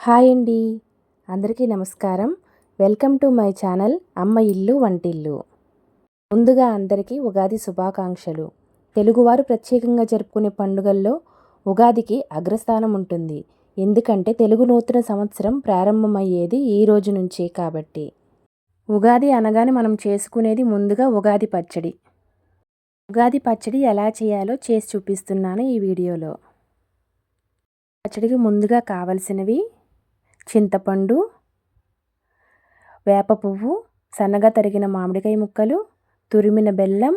Hi అండి. అందరికీ నమస్కారం. వెల్కమ్ టు మై ఛానల్ అమ్మ ఇల్లు వంటిల్లు. ముందుగా అందరికీ ఉగాది శుభాకాంక్షలు. తెలుగువారు ప్రత్యేకంగా జరుపుకునే పండుగల్లో ఉగాదికి అగ్రస్థానం ఉంటుంది. ఎందుకంటే తెలుగు నూతన సంవత్సరం ప్రారంభమయ్యేది ఈ రోజు నుంచే కాబట్టి. ఉగాది అనగానే మనం చేసుకునేది ముందుగా ఉగాది పచ్చడి. ఉగాది పచ్చడి ఎలా చేయాలో చేసి చూపిస్తున్నాను ఈ వీడియోలో. పచ్చడికి ముందుగా కావలసినవి చింతపండు వేప పువ్వు సన్నగా తరిగిన మామిడికాయ ముక్కలు తురిమిన బెల్లం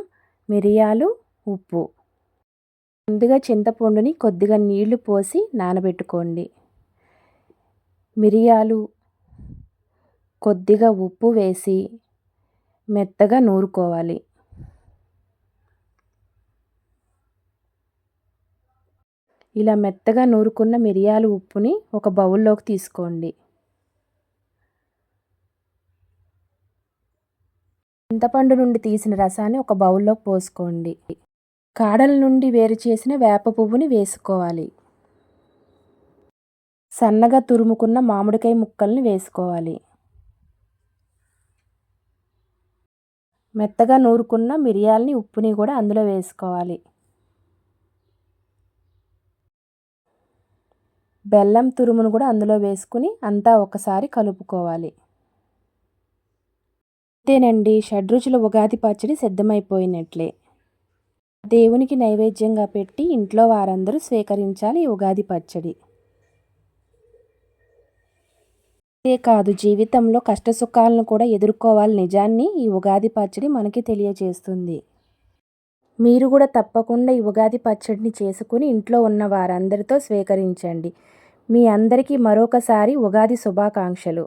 మిరియాలు ఉప్పు. ముందుగా చింతపండుని కొద్దిగా నీళ్ళు పోసి నానబెట్టుకోండి. మిరియాలు కొద్దిగా ఉప్పు వేసి మెత్తగా నూరుకోవాలి. ఇలా మెత్తగా నూరుకున్న మిరియాలు ఉప్పుని ఒక బౌల్లోకి తీసుకోండి. చింతపండు నుండి తీసిన రసాన్ని ఒక బౌల్లోకి పోసుకోండి. కాడల నుండి వేరు చేసిన వేప పువ్వుని వేసుకోవాలి. సన్నగా తురుముకున్న మామిడికాయ ముక్కల్ని వేసుకోవాలి. మెత్తగా నూరుకున్న మిరియాలని ఉప్పుని కూడా అందులో వేసుకోవాలి. బెల్లం తురుమును కూడా అందులో వేసుకుని అంతా ఒకసారి కలుపుకోవాలి. అంతేనండి షడ్రుచుల ఉగాది పచ్చడి సిద్ధమైపోయినట్లే. దేవునికి నైవేద్యంగా పెట్టి ఇంట్లో వారందరూ స్వీకరించాలి ఉగాది పచ్చడి. అంతేకాదు జీవితంలో కష్టసుఖాలను కూడా ఎదుర్కోవాలి నిజాన్ని ఈ ఉగాది పచ్చడి మనకి తెలియజేస్తుంది. మీరు కూడా తప్పకుండా ఈ ఉగాది పచ్చడిని చేసుకుని ఇంట్లో ఉన్న వారందరితో స్వీకరించండి. మీ అందరికీ మరొకసారి ఉగాది శుభాకాంక్షలు.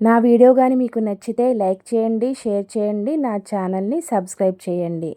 నా వీడియో కానీ మీకు నచ్చితే లైక్ చేయండి షేర్ చేయండి నా ఛానల్ని సబ్స్క్రైబ్ చేయండి.